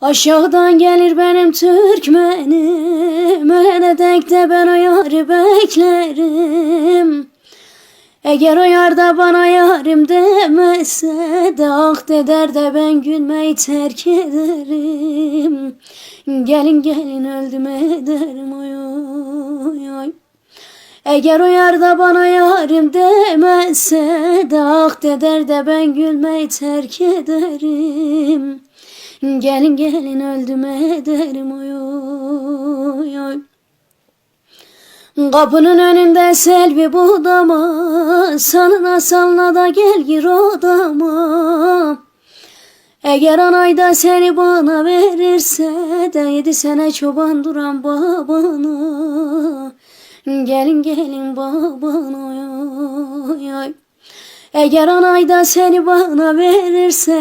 Aşağıdan gelir benim Türkmenim. Ölene dek de ben o yarı beklerim. Eğer o yar da bana yarim demese de Ah deder de ben gülmeyi terk ederim. Gelin gelin öldüm ederim oy oy oy. Eğer o yar da bana yarim demese de ah deder de ben gülmeyi terk ederim. Gelin gelin öldüm ederim oy oy. Kapının önünde selvi budama Salına salına da gel gir odama. Eğer anay da seni bana verirse de Yedi sene çoban duran babana. Gelin gelin babana eğer anay da seni bana verirse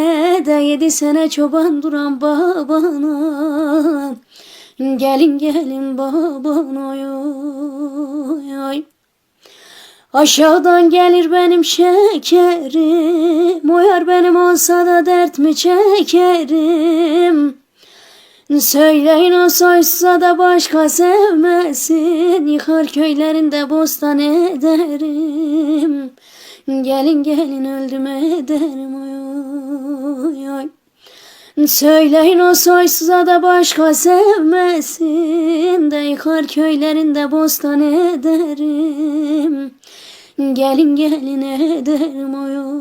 de yedi sene çoban duran babana. Gelin gelin babana oy oy Aşağıdan gelir benim şekerim. O yar benim olsa da dert mi çekerim? Söyleyin o soysa da başka sevmesin. Yıkar köylerinde bostan ederim Gelin gelin öldüm ederim oy oy Söyleyin o soysuza da başka sevmesin De yıkar köylerinde bostan ederim. Gelin gelin ederim oy oy